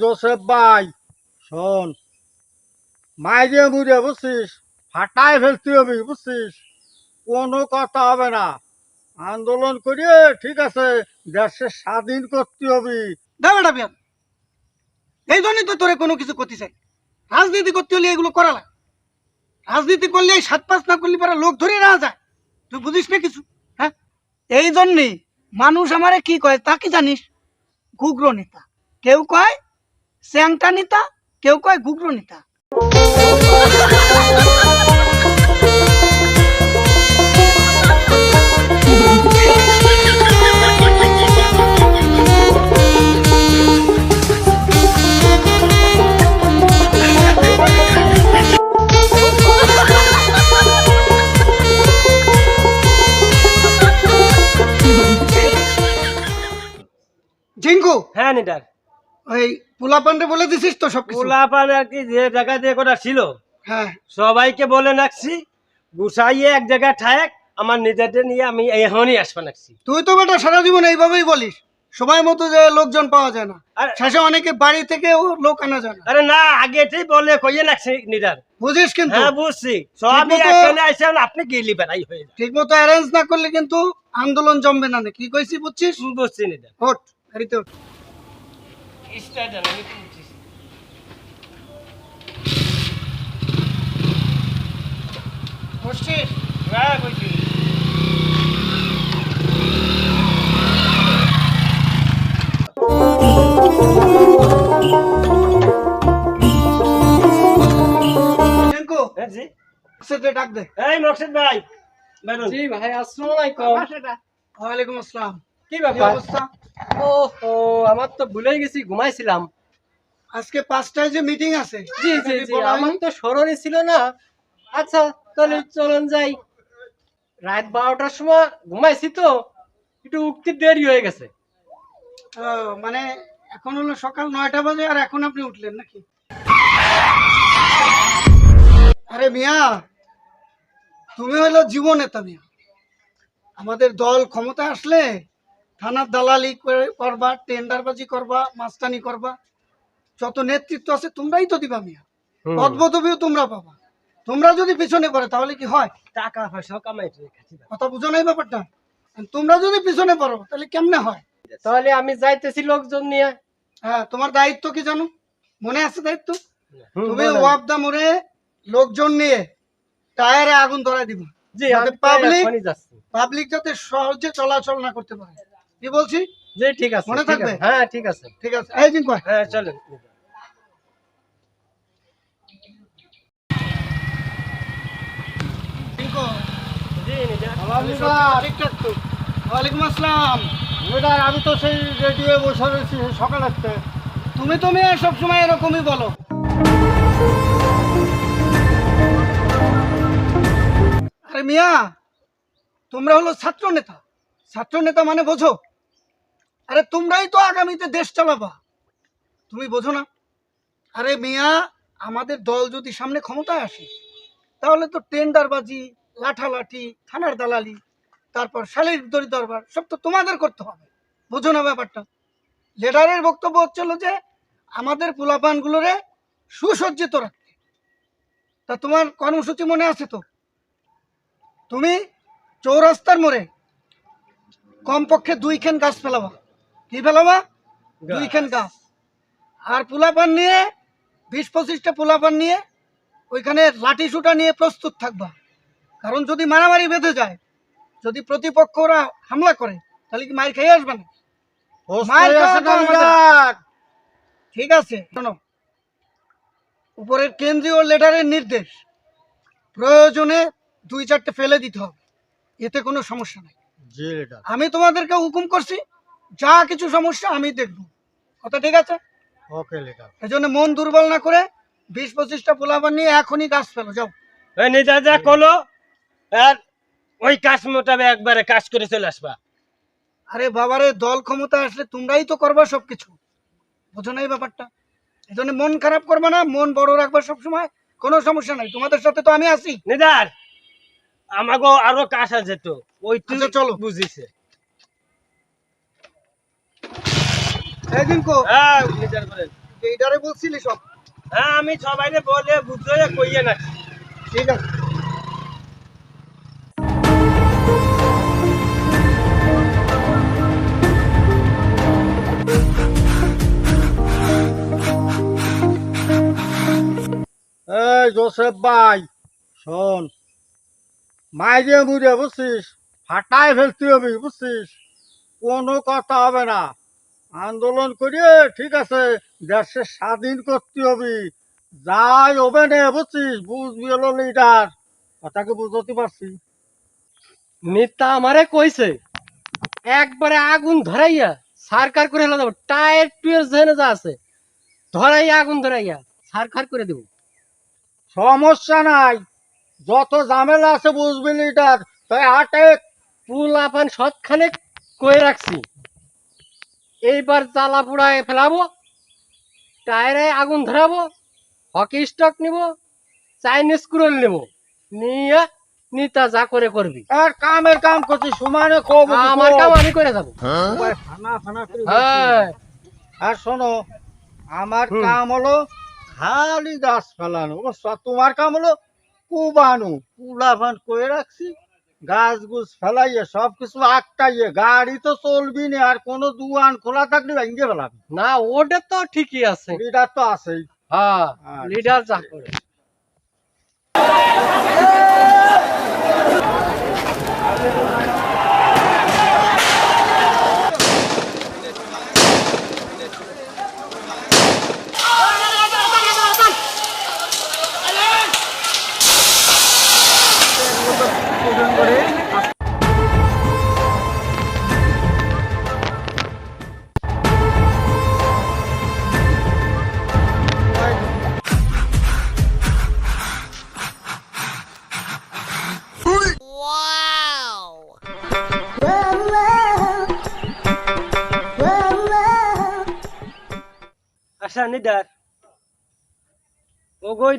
Joseph ভাই, শোন, মাইরে মুড়ে বুঝছিস? ফাটাই ফেলতে হবে বুঝছিস? কোনো কথা হবে না। আন্দোলন করিয়ে ঠিক আছে, দেশে স্বাধীন করতে হবে। এই জন্যই তো তোরে কোনো কিছু করতে চাই। রাজনীতি করতে হলে এগুলো করা লাগে। রাজনীতি করলে এই সাত পাঁচ না করলে পরে লোক ধরে না যায়। তুই বুঝিস না কিছু? হ্যাঁ? এই জন্যই মানুষ আমারে কি কয় তা কি জানিস? ঘুগ্র নেতা। কেউ কয় স্যাংটা নেতা কেউ কয় গুগ্র নেতা। ঝিঙ্কু হ্যাঁ নিটার ওই পোলা পান্ডে বলে দিছিস তো সব কিছু পোলাপান আর কি যে জায়গা দিয়ে কটা ছিল? হ্যাঁ। সবাইকে বলে নাকছি গুছাইয়ে এক জায়গায় ঠাক আমার নিজেদের নিয়ে আমি এখনই আসবা নাকছি। তুই তো বেটা সারা জীবন এইভাবেই বলিস সময় মতো যে লোকজন পাওয়া যায় না। আর- শেষে অনেকে বাড়ি থেকেও লোক আনা যায় না। আরে না আগেতেই বলে কইয়ে নাকছি নিটার বুঝিস কিন্তু। হ্যাঁ বুঝছি। সবই ঠিকমতো- এখানে আসেন আপনি গেলি বেড়াই হয়ে যান ঠিক মতো অ্যারেঞ্জ না করলে কিন্তু আন্দোলন জমবে না নে। কি কইছি বুঝছিস? বুঝছি নিটার ওঠ গাড়িতে ওঠ। টেঙ্কু হ্যাঁ জি। ডাক দে। এই মকসিদ ভাই জি ভাই আসসালামু আলাইকুম। ওয়ালাইকুম আসসালাম। কি ব্যাপার? অবস্থা? ও আমার তো ভুলেই গেছি ঘুমাইছিলাম। আজকে পাঁচটায় যে মিটিং আছে জি জি জি আমার তো স্মরণই ছিল না। আচ্ছা তাহলে চলুন যাই। রাত বারোটার সময় ঘুমাইছি তো একটু উঠতে দেরি হয়ে গেছে। ও, মানে এখন হলো সকাল নয়টা বাজে আর এখন আপনি উঠলেন নাকি? আরে মিয়া তুমি হলো যুব নেতা মিয়া। আমাদের দল ক্ষমতা আসলে থানার দালালি করবা টেন্ডারবাজি করবা মাস্তানি করবা যত নেতৃত্ব আছে তোমরাই তো দিবা মিয়া। পদপদবিও তোমরা পাবা। তোমরা যদি পিছনে পড়ে তাহলে কি হয়? টাকা পয়সা না। কথা বুঝো নাই ব্যাপারটা? তোমরা যদি পিছনে পড়ো তাহলে কেমনে হয়? তাহলে আমি যাইতেছি লোকজন নিয়ে। হ্যাঁ তোমার দায়িত্ব কি জানো? মনে আছে দায়িত্ব? তুমি। ওয়াবদা মোড়ে লোকজন নিয়ে টায়ারে আগুন ধরাই দিবা। জি যাচ্ছি। পাবলিক যাতে সহজে চলাচল না করতে পারে। কি বলছি? জি ঠিক আছে মনে থাকবে? হ্যাঁ ঠিক আছে। ঠিক আছে এই দিন কয়। হ্যাঁ চলেন। ওয়ালাইকুম আসসালাম। আমি তো সেই রেডিও বসে রয়েছি সকাল আসতে তুমি তো মেয়ে সবসময় এরকমই বলো। আরে মিয়া তোমরা হলো ছাত্র নেতা। ছাত্র নেতা মানে বোঝো। আরে তোমরাই তো আগামীতে দেশ চালাবা। তুমি বোঝো না। আরে মিয়া, আমাদের দল যদি সামনে ক্ষমতায় আসে, তাহলে তো টেন্ডারবাজি, লাঠালাঠি, থানার দালালি, তারপর শালীর দরি দরবার সব তো তোমাদের করতে হবে। বোঝো না ব্যাপারটা। লেডারের বক্তব্য হচ্ছিল যে, আমাদের পোলাপানগুলোরে সুসজ্জিত রাখতে। তা তোমার কর্মসূচি মনে আছে তো? তুমি চৌরাস্তার মোড়ে কমপক্ষে দুইখান গাছ ফেলাবা। কি ফেলাবা দুইখান গাছ আর পোলাপান নিয়ে বিশ পঁচিশটা পোলাপান নিয়ে ওইখানে লাঠি সুটা নিয়ে প্রস্তুত থাকবা। কারণ যদি মারামারি বেঁধে যায় যদি প্রতিপক্ষ ওরা হামলা করে তাহলে কি মার খেয়ে আসবে না? মায়ের ঠিক আছে শোনো। উপরের কেন্দ্রীয় লেটারের নির্দেশ প্রয়োজনে দুই চারটে ফেলে দিতে হবে। এতে কোনো সমস্যা নাই। আমি তোমাদেরকে হুকুম করছি যা কিছু সমস্যা আমি দেখব। কথা ঠিক আছে? ওকে লেটার এই জন্য মন দুর্বল না করে বিশ পঁচিশটা পোলাবার নিয়ে এখনই গাছ ফেলো যাও। ওই নিটার যা করল আর ওই কাজ মোটাবে একবারে কাজ করে চলে আসবা। আরে বাবারে দল ক্ষমতা আসলে তোমরাই তো করবা সবকিছু। বোঝো না এই ব্যাপারটা? এই জন্য মন খারাপ করবে না মন বড় রাখবা সবসময় কোনো সমস্যা নাই। তোমাদের সাথে তো আমি আছি। নিদার আমাগো আরও কাজ আছে তো। ওই তুই আচ্ছা, চলো। বুঝিছে এই দিনকো হ্যাঁ নিদার বলেন এইটারে বলছিলি সব। হ্যাঁ আমি সবাইকে বলে বুঝে কইয়ে না। ঠিক আছে। এই জোসেফ ভাই শোন। মাইরে মুড়ে বুঝছিস? ফাটাই ফেলতে হবে বুঝছিস? কোনো কথা হবে না। আন্দোলন করিয়ে ঠিক আছে দেশে স্বাধীন করতে হবে। যাই হবে না বুঝছিস? বুঝবি হলো লিডার কথাকে বুঝতে পারছি। নেতা আমারে কইছে। একবারে আগুন ধরাইয়া সারকার করে হেলা দেবো টায়ার টুয়ের জেনে যা আছে ধরাইয়া আগুন ধরাইয়া সারকার করে দেবো। সমস্যা নাই। যত ঝামেলা আছে বুঝবি লিডার তাই হাটে পুল আপান সৎখানে কয়ে রাখছি। এইবার জ্বালা পুড়ায় ফেলাবো টায়ারে আগুন ধরাবো হকি স্টক নিব চাইনিজ কুরল নেব নিয়ে নিতা যা করে করবি। আর কামের কাম করছি সমানে কব আমার কাম আমি করে যাব। ফানা ফানা হ্যাঁ। আর শোনো আমার। কাম হলো খালি গাছ ফেলানো। তোমার কাম হলো কুবানো। কুলা ফান করে রাখছি গাছ গুছ ফেলাইয়ে সবকিছু আটকাইয়ে গাড়ি তো চলবি না আর কোনো দুয়ান খোলা থাকলে ভেঙে ফেলাবি। না ওটা তো ঠিকই আছে। লিডার তো আছেই। হ্যাঁ আচ্ছা। লিডার যা করে। নিদার ওগোই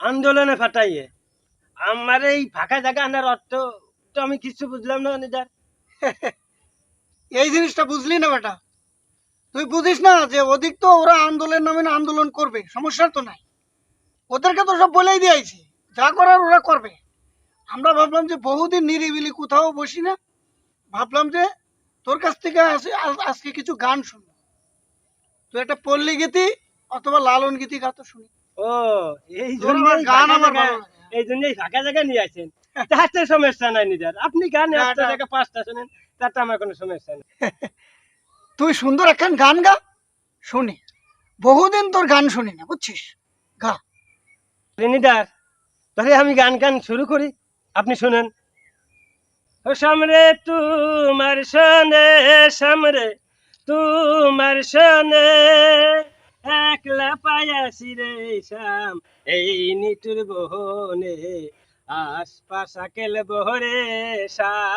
আন্দোলনে ফাটাইয়ে। আমার এই ফাঁকা জায়গা আনার অর্থ তো আমি কিছু বুঝলাম না নিদার এই জিনিসটা বুঝলি না বেটা? তুই বুঝিস না যে ওদিক তো ওরা আন্দোলন নামে আন্দোলন করবে সমস্যা তো নাই। ওদেরকে তো সব বলেই দিয়েছি, যা করার ওরা করবে। আমরা ভাবলাম যে বহুদিন নিরিবিলি কোথাও বসি না, ভাবলাম যে তোর কাছ থেকে আজ- আজ- আজকে কিছু গান শুনব। তুই একটা পল্লী গীতি অথবা লালন গীতি গাতো শুনি। ও এই জন্য গান আমার ভালো এই জন্যই ফাঁকা জায়গা নিয়ে আসেন। তাতে সমস্যা নাই নিদার আপনি গান একটা। জায়গা পাঁচটা শোনেন তাতে আমার কোনো সমস্যা নেই। তুই সুন্দর একখান গান গা শুনি। বহুদিন তোর গান শুনি না বুঝছিস? গা। নিদার তাহলে আমি গান গান শুরু করি। আপনি শুনেন। ও সামরে তোমার সনে সামরে তোমার সনে একলা পায়াসি রে শাম এই নিটুর বহনে আশপাশ আকেল বহরে শাম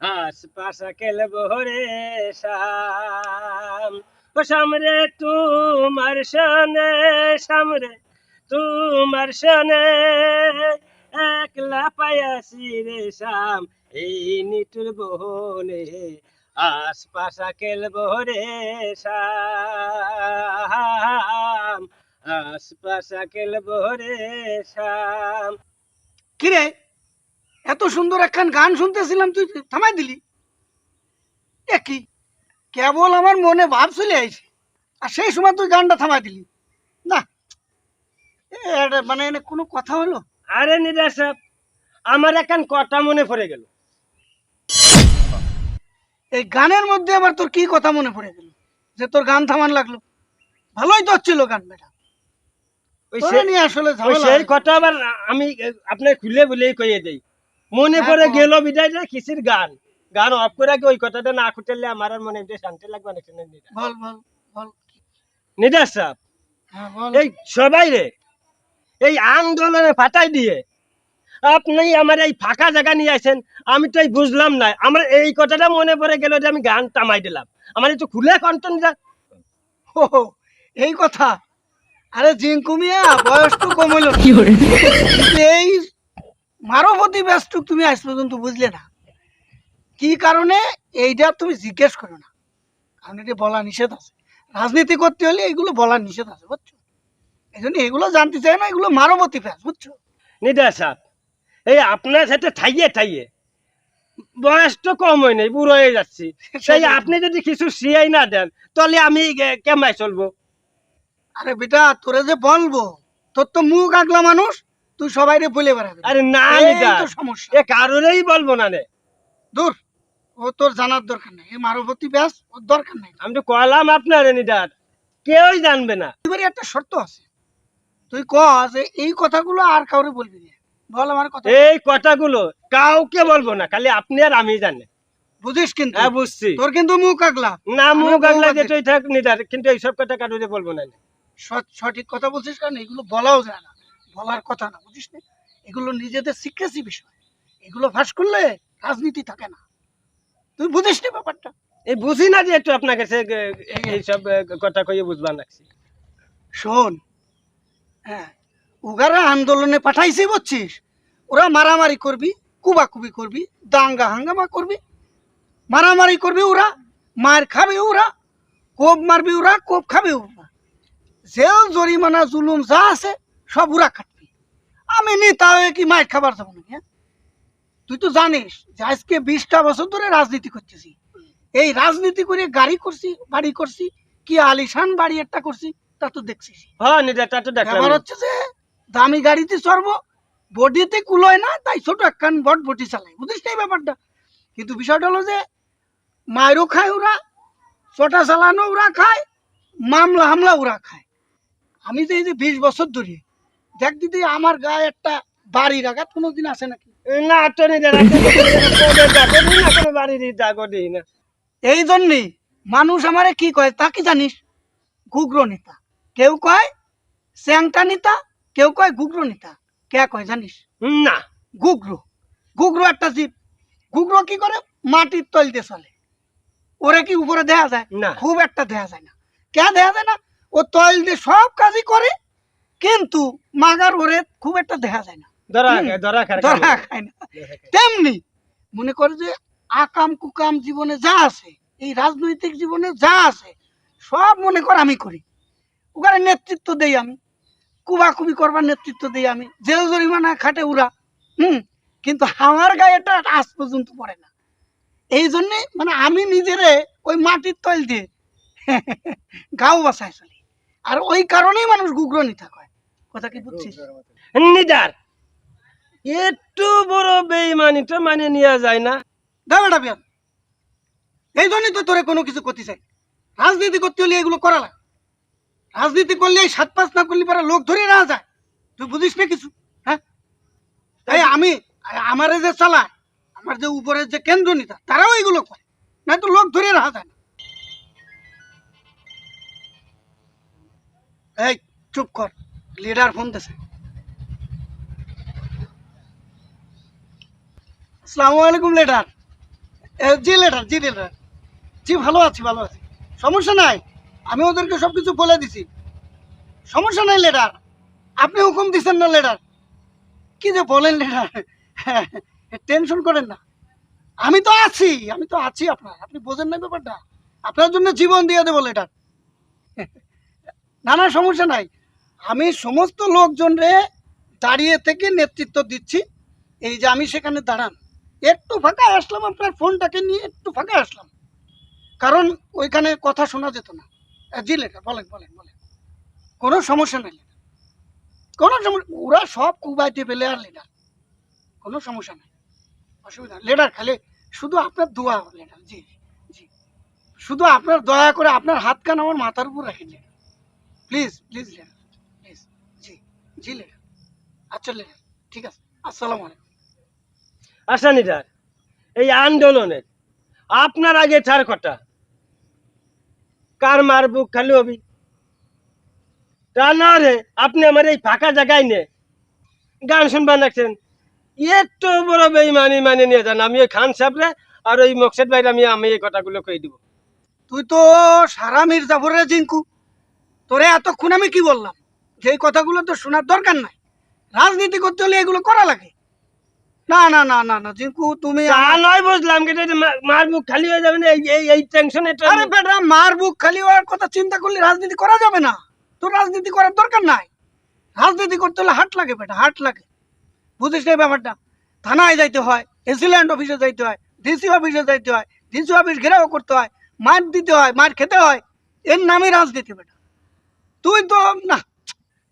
আশপাশ আকেল বহরে শাম ও সামরে তোমার সনে সামরে তোমার সনে একলা পায়াসি রে শাম এই নিটুর বহনে আশপাশ আকেল বহরে শাম আশপাশ আকেল বহরে শাম কিরে এত সুন্দর একখান গান শুনতেছিলাম তুই থামাই দিলি? এ কি কেবল আমার মনে ভাব চলে আইছে আর সেই সময় তুই গানটা থামাই দিলি। না এ, মানে কোনো কথা হলো? আরে নিরাশ আমার এখন কথা মনে পড়ে গেল। এই গানের মধ্যে আবার তোর কি কথা মনে পড়ে গেল? যে তোর গান থামান লাগল। ভালোই তো হচ্ছিল গান বেটা। ওই তোরে আসলে সেই কথা আবার আমি আপনার খুলে বলেই কইয়ে দেই। মনে হ্যাঁ, পড়ে গেল বিদায় যে কিসির গান? গান অফ করে আগে ওই কথাটা না খুঁটলে আমার আর মনে একটু শান্তি লাগবে না শুনে বল বল বল। নিদার সাহেব হ্যাঁ এই সবাই রে এই আন্দোলনে ফাটাই দিয়ে আপনি আমার এই ফাঁকা জায়গা নিয়ে আসেন আমি তো এই বুঝলাম না আমার এই কথাটা মনে পড়ে গেল যে আমি গান থামাই দিলাম। আমার একটু খুলে কন্টন যা। ও এই কথা? আরে জিঙ্কু মিয়া বয়স তো কম হইল না। এই মারবতী ব্যস্ত তুমি আজ পর্যন্ত বুঝলে না। কি কারণে? এইটা তুমি জিজ্ঞেস করো না। কারণ এটি বলা নিষেধ আছে। রাজনীতি করতে হলে এগুলো বলার নিষেধ আছে বুঝছ? এই জন্য এগুলো জানতে চাই না এগুলো মানবতী ফ্যাস বুঝছ? নিদা সাহেব এই আপনার সাথে ঠাইয়ে ঠাইয়ে। বয়স তো কম হয় নাই বুড়ো হয়ে যাচ্ছি। সেই আপনি যদি কিছু সিয়াই না দেন তাহলে আমি কেমাই চলবো? আরে বেটা তোরে যে বলব তোর তো মুখ আগলা মানুষ তুই সবাইরে বলে বেড়াবি আরে না তো সমস্যা। এ কারোরই বলব না রে দূর ও তোর জানার দরকার নেই এই মানবতী ব্যাস ওর দরকার নেই। আমি তো কলাম আপনার নিদার কেউই জানবে না। এবারে একটা শর্ত আছে। তুই ক যে এই কথাগুলো আর কাউরে বলবি না। বল আমার কথা। এই কথাগুলো কাউকে বলব না খালি আপনি আর আমি জানে। বুঝিস কিন্তু? হ্যাঁ বুঝছি। তোর কিন্তু মুখ আগলা। না মুখ আগলা। যেটাই থাক নিদার কিন্তু এইসব কথা কারোরে বলব না সঠিক কথা বলছিস কারণ এগুলো বলাও যায় না। বলার কথা না বুঝিস না? এগুলো নিজেদের সিক্রেসি বিষয়। এগুলো ফাঁস করলে রাজনীতি থাকে না। তুই বুঝিস না ব্যাপারটা? এই বুঝি না যে একটু আপনার কাছে এইসব কথা কইয়ে বুঝবা লাগছি। শোন হ্যাঁ উগারা আন্দোলনে পাঠাইছি বুঝছিস ওরা মারামারি করবি কুবাকুবি করবি দাঙ্গা হাঙ্গামা করবি। মারামারি করবি ওরা মার খাবে ওরা কোপ মারবি ওরা কোপ খাবে ওরা। জেল জরিমানা জুলুম যা আছে সব ওরা কাটবি। আমি নেতা হয়ে কি মার খাবার যাব নাকি হ্যাঁ? তুই তো জানিস যে আজকে বিশটা বছর ধরে রাজনীতি করতেছি। এই রাজনীতি করে গাড়ি করছি বাড়ি করছি কি আলিশান বাড়ি একটা করছি তা তো দেখছিস। হ্যাঁ তা তো দেখলাম। হচ্ছে যে দামি গাড়িতে চড়বো বডিতে কুলোয় না তাই ছোট একখান বট বটি চালাই। বুঝিস না ব্যাপারটা? কিন্তু বিষয়টা হলো যে মায়েরও খায় ওরা চটা চালানো ওরা খায় মামলা হামলা ওরা খায়। আমি যে এই যে বিশ বছর ধরে দেখ দিদি আমার গায়ে একটা বাড়ির আঘাত কোনোদিন আসে নাকি? না তো বাড়ির না। এই জন্যই মানুষ আমারে কি কয় তা কি জানিস? ঘুগ্র নেতা। কেউ কয় স্যাংটা নেতা কেউ কয় গুগ্র নেতা? কে কয় জানিস? না। গুগ্র। গুগ্র একটা জীব। গুগ্র কি করে? মাটির তলতে চলে। ওরা কি উপরে দেয়া যায়? না। খুব একটা দেয়া যায় না। কে দেয়া যায় না? ও তৈল দিয়ে সব কাজই করে কিন্তু মাগার ওরে খুব একটা দেখা যায় না। ধরা খায়, ধরা খায় ধরা খায় না। তেমনি মনে করে যে আকাম কুকাম জীবনে যা আছে এই রাজনৈতিক জীবনে যা আছে সব মনে কর আমি করি। ওখানে নেতৃত্ব দেই আমি। কুবাকুবি করবার নেতৃত্ব দেই আমি। জেল জরিমানা খাটে উড়া। হুম? কিন্তু আমার গায়ে এটা আজ পর্যন্ত পড়ে না। এই জন্যে মানে আমি নিজেরে ওই মাটির তৈল দিয়ে গাও বাসায় চলি আর ওই কারণেই মানুষ গুগ্র নিতা কয় কথা কি বুঝছিস? নিদার। একটু বড় বেইমানি তো মানে নিয়ে যায় না। দাঁড়াটা বিয়ান এই জন্যই তো তোরে কোনো কিছু করতে চাই। রাজনীতি করতে হলে এগুলো করা লাগে। রাজনীতি করলে সাত পাঁচ না করলে পারা লোক ধরে না যায়। তুই বুঝিস না কিছু? হ্যাঁ? তাই আমি, আমারে যে চালায়, আমার যে উপরের যে কেন্দ্র নেতা, তারাও এগুলো করে। না তো লোক ধরে রাখা যায় না। এই, চুপ কর। লিডার ফোন দিছে। আসসালামু আলাইকুম, লিডার। জি লিডার জি লিডার। জি, ভালো আছি ভালো আছি। সমস্যা নাই? আমি ওদেরকে সব কিছু বলে দিছি। সমস্যা নাই, লেডার। আপনি হুকুম দিচ্ছেন না, লেডার। কি যে বলেন, লেডার? টেনশন করেন না। আমি তো আছি, আমি তো আছি আপনার। আপনি বোঝেন না ব্যাপারটা। আপনার জন্য জীবন দিয়ে দেবো, লিডার। না না সমস্যা নাই। আমি সমস্ত লোকজন রে দাঁড়িয়ে থেকে নেতৃত্ব দিচ্ছি। এই যে আমি সেখানে দাঁড়ান। একটু ফাঁকা আসলাম, আপনার ফোনটাকে নিয়ে একটু ফাঁকা আসলাম। কারণ ওইখানে কথা শোনা যেত না। জি লেখা, বলেন বলেন বলেন। কোনো সমস্যা নেই লেখা। কোনো ওরা সব কুবাইতে পেলে আর লিডার কোনো সমস্যা নেই। অসুবিধা লিডার খালি শুধু আপনার দোয়া লিডার জি জি। শুধু আপনার দয়া করে আপনার হাত কান আমার মাথার উপর রাখেন leader please please leader please. জি জি লিডার আচ্ছা লিডার ঠিক আছে। আসসালামু আলাইকুম। আচ্ছা নিদার এই আন্দোলনের আপনার আগে ছাড় কটা? কার মার বুক খালি হবি? তা না রে, আপনি আমার এই ফাঁকা জায়গায় নে। গান শুনবার নাকছেন। একটু বড় বেইমানি মানে নিয়ে যান। আমি ওই খান সাহেবরে আর ওই মকসেদ ভাইরে আমি আমি এই কথাগুলো কই দিব? তুই তো সারা মির্জাফরের জিঙ্কু। তোরে এতক্ষণ আমি কি বললাম? যে কথাগুলো তো শোনার দরকার নাই। রাজনীতি করতে হলে এগুলো করা লাগে। না না না না না জিঙ্কু তুমি তা নয় বুঝলাম কিন্তু মার মুখ খালি হয়ে যাবে না? এই এই এই টেনশনে আরে বেটা মার বুক খালি হওয়ার কথা চিন্তা করলে রাজনীতি করা যাবে না। তোর রাজনীতি করার দরকার নাই। রাজনীতি করতে হলে হাট লাগে বেটা হাট লাগে। বুঝিস না ব্যাপারটা? থানায় যাইতে হয় এসিল্যান্ড অফিসে যাইতে হয় ডিসি অফিসে যাইতে হয় ডিসি অফিস ঘেরাও করতে হয় মার দিতে হয় মার খেতে হয় এর নামই রাজনীতি বেটা। তুই তো না।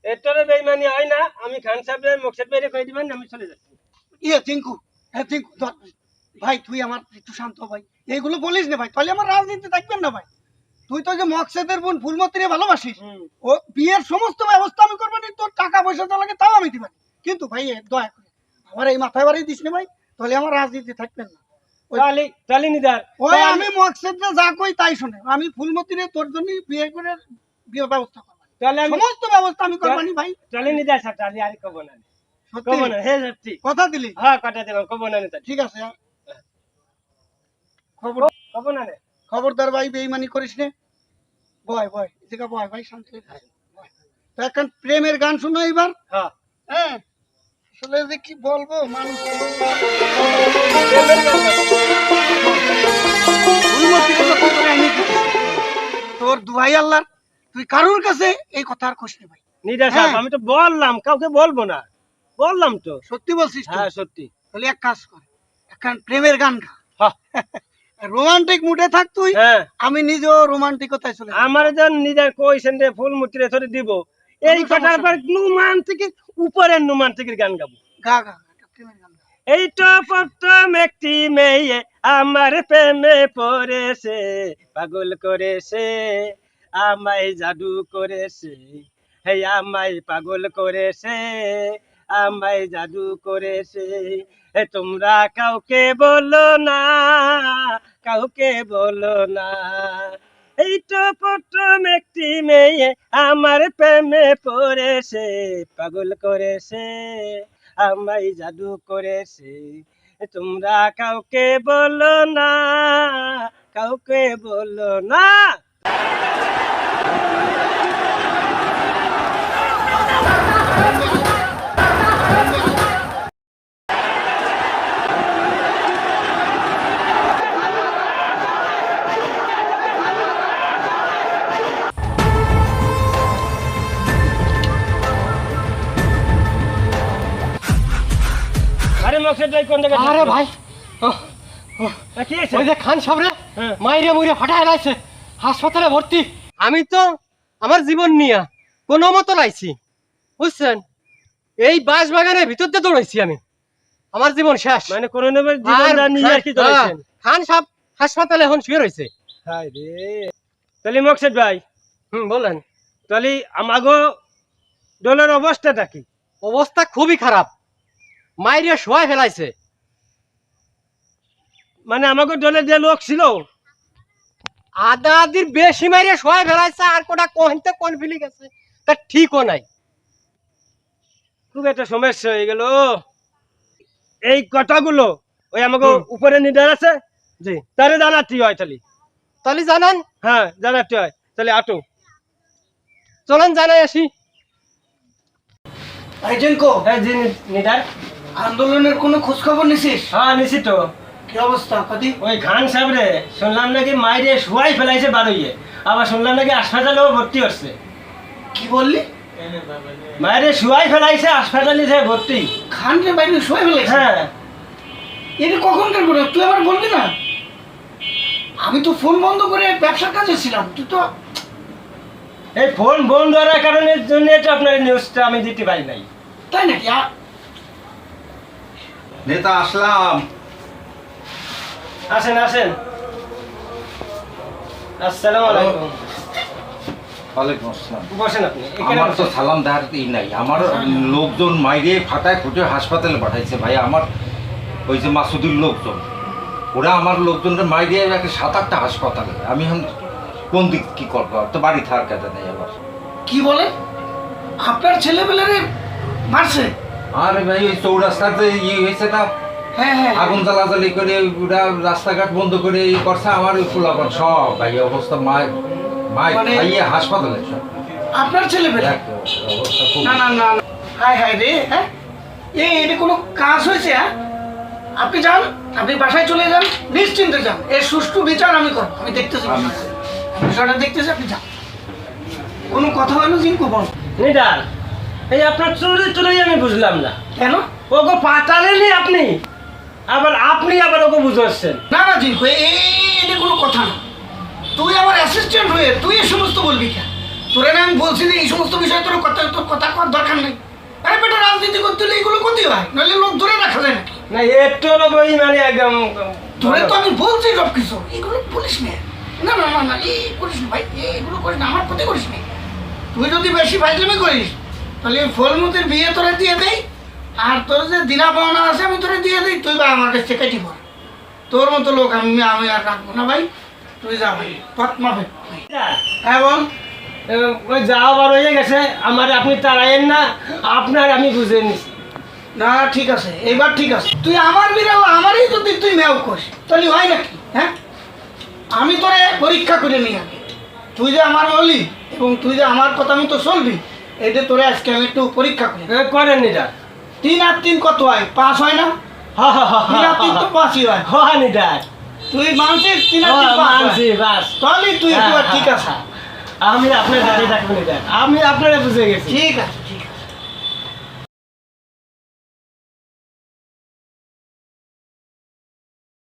এটারে বেইমানি হয় না আমি খান সাহেবের মুখ সাহেব বেরিয়ে কই দিবেন আমি চলে যাচ্ছি। ইয়ে চিঙ্কু হ্যাঁ ধর। ভাই তুই আমার একটু শান্ত ভাই। এইগুলো বলিস না ভাই তাহলে আমার রাজনীতি থাকবেন না ভাই। তুই তো যে মকসেদের বোন ভালোবাসিস। ও বিয়ের সমস্ত ব্যবস্থা আমি করব না তোর টাকা পয়সা তো লাগে তাও আমি দিবেন কিন্তু ভাই দয়া করে আমার এই মাথায় বাড়ি দিস না ভাই তাহলে আমার রাজনীতি থাকবেন না। আমি মকসেদে যা কই তাই শুনে। আমি ফুলমতিরে তোর জন্য বিয়ে করে বিয়ে ব্যবস্থা করব। তাহলে সমস্ত ব্যবস্থা আমি করবানি ভাই। তাহলে নিদার স্যার আর কব না। কব না হে সত্যি। কথা দিলি? হ্যাঁ কথা দিলাম কব না ঠিক আছে। খবর কব না খবরদার ভাই বেইমানি করিস নে। বয় বয় এদিকে বয় ভাই শান্তি থাক, বয়। তো এখন প্রেমের গান শুনো এবার হ্যাঁ। হ্যাঁ আসলে যে কি বলব মানুষ। তোর দুহাই আল্লাহর। তুই কারোর কাছে এই কথা আর নি ভাই। আমি তো বললাম কাউকে বলব না। বললাম তো। সত্যি বলছিস হ্যাঁ সত্যি। তাহলে এক কাজ কর এখন প্রেমের গান গা। রোমান্টিক মুডে থাক তুই হ্যাঁ। আমি নিজেও রোমান্টিকতায় চলে। আমার যেন নিজের কইছেন রে ফুল মুতিরে ধরে দিব। এই কথার পর নুমান থেকে উপরের নুমান থেকে গান গাবো। গা গা। এই তো প্রথম একটি মেয়ে আমার প্রেমে পড়েছে পাগল করেছে আমায় জাদু করেছে হে আমায় পাগল করেছে আমায় জাদু করেছে। তোমরা কাউকে বলো না, কাউকে বলো না। এই তো প্রথম একটি মেয়ে আমার প্রেমে পড়েছে, পাগল করেছে, আমায় জাদু করেছে। তোমরা কাউকে বলো না, কাউকে বলো না। আরে ভাই কোন জায়গায় আরে ভাই। কি আছে ওই যে খান হ্যাঁ। মাইরে মুইরে ফাটায় লাইছে হাসপাতালে ভর্তি। আমি তো আমার জীবন নিয়া কোনো মতো লাইছি বুঝছেন? এই বাঁশ বাগানের ভিতর দিয়ে দৌড়াইছি আমি। আমার জীবন শেষ। মানে কোন কি খান- হ্যাঁ, সাহেব হাসপাতালে এখন শুয়ে রয়েছে। হায় তাহলে মকসেদ ভাই হুম বলেন। তাহলে আমাগো দলের অবস্থাটা কি? অবস্থা খুবই খারাপ। মাইরে শোয়াই ফেলাইছে। মানে আমাগো দলে যে লোক ছিল আদা আদির বেশি মাইরে শোয়াই ফেলাইছে আর কোটা কোনতে কোন ফিলি গেছে তা ঠিকও নাই। খুব একটা সমস্যা হয়ে গেল। এই কথাগুলো ওই আমাকে উপরে নিদার আছে? জি। তারে জানাতে হয় তাহলে। তাহলে জানান। হ্যাঁ জানাতে হয়। তাহলে আটো। চলেন জানাই আসি। ভাই জেনকো হ্যাঁ জি নিদার। আন্দোলনের কোনো খোঁজ খবর নিছিস? হ্যাঁ নিশ্চিত কি অবস্থা কাদি ওই খান সাহেব রে শুনলাম নাকি মাইরে শুয়াই ফেলাইছে বারোইয়ে। আবার শুনলাম নাকি হাসপাতালেও ভর্তি হচ্ছে। কি বললি? মাইরে শুয়াই ফেলাইছে হাসপাতালে যে ভর্তি। খান রে বাইরে শুয়ে ফেলেছে হ্যাঁ। এটা কখনকার করে তুই আবার বলবি না? আমি তো ফোন বন্ধ করে ব্যবসার কাজে ছিলাম তুই তো এই ফোন বন্ধ হওয়ার কারণে জন্য তো আপনার নিউজটা আমি দিতে পারি নাই। তাই নাকি? নেতা আসলাম। আসেন আসেন। আসসালামু আলাইকুম। ওয়ালাইকুম আসসালাম। বসেন আপনি আমার তো সালাম দেওয়ার ই নাই। আমার লোকজন মাইরে ফাটায় ফুটে হাসপাতালে পাঠাইছে। ভাই আমার ওই যে মাসুদুর লোকজন ওরা আমার লোকজনকে মাইরে একটা সাত আটটা হাসপাতালে। আমি এখন কোন দিক কি করব? আর তো বাড়ি থাকার কাটা নেই আবার। কি বলে? আপনার ছেলেবেলারে মারছে? আরে ভাই ওই চৌরাস্তাতে ইয়ে হয়েছে না হ্যাঁ হ্যাঁ। আগুন জ্বালাজালি করে ওরা রাস্তাঘাট বন্ধ করে ই করছে আমার ওই সব। ভাই অবস্থা মায় মায় মানে- ভাইয়ে হাসপাতালে সব। আপনার অবস্থা খুব না না না। হায় হায় রে হ্যাঁ? এ এটা কোনো কাজ হয়েছে হ্যাঁ? আপনি যান আপনি বাসায় চলে যান নিশ্চিন্তে যান। এর সুষ্ঠু বিচার আমি করব আমি দেখতেছি বিষয়টা। দেখতেছি আপনি যান। কোনো কথা হলো জিঙ্কু বল। নিদার এই আপনার চুরি চুরি আমি বুঝলাম না। কেন? ওকে পাতালেনি আপনি। আবার আপনি আবার ওকে বুঝাচ্ছেন। না না এই- এটা কোনো কথা না। তুই আমার অ্যাসিস্ট্যান্ট হয়ে তুই এই সমস্ত বলবি কেন? তোরে না আমি বলছি যে এই সমস্ত বিষয়ে তোর কথা তোর কথা করার দরকার নেই। আরে বেটা রাজনীতি করতে হলে এগুলো করতে হয় নইলে লোক ধরে রাখা যায় নাকি? না একটু বই মানে একদম তোরে তো আমি বলছি সব কিছু এগুলো বলিস না না না না না এই করিস না ভাই এগুলো করিস না আমার ক্ষতি করিস না। তুই যদি বেশি ফাইজলামি করিস তাহলে ফলমতির বিয়ে তোরে দিয়ে দেই আর তোর যে দিনা পাওনা আছে আমি তোরে দিয়ে দিই তুই বা আমার কাছ কেটে পড়। তোর মতো লোক আমি আমি আর রাখব না ভাই তুই যা ভাই পথমা ভাই হ্যাঁ বল। ওই যাওয়া বার হয়ে গেছে আমার আপনি তাড়াইয়েন না আপনার আমি বুঝে নিছি। না ঠিক আছে এবার ঠিক আছে। তুই আমার বিড়াল আমারই যদি তুই মেয়াও করিস তাহলে হয় নাকি হ্যাঁ? আমি তোরে পরীক্ষা করে নিই আগে। তুই যে আমার বলি এবং তুই যে আমার কথা মতো চলবি এটা তোরে আজকে আমি একটু পরীক্ষা করি। করেন নিদার তিন আর তিন কত হয়? পাঁচ হয় না? হা হা হা তিন আর তিন তো পাঁচই হয়। তুই মানছিস? তিন আর তিন পাঁচ মানছি বাস। তাহলে তুই একটু ঠিক আছে। আমি আপনার দাঁড়িয়ে আমি আপনারা বুঝে গেছি। ঠিক আছে।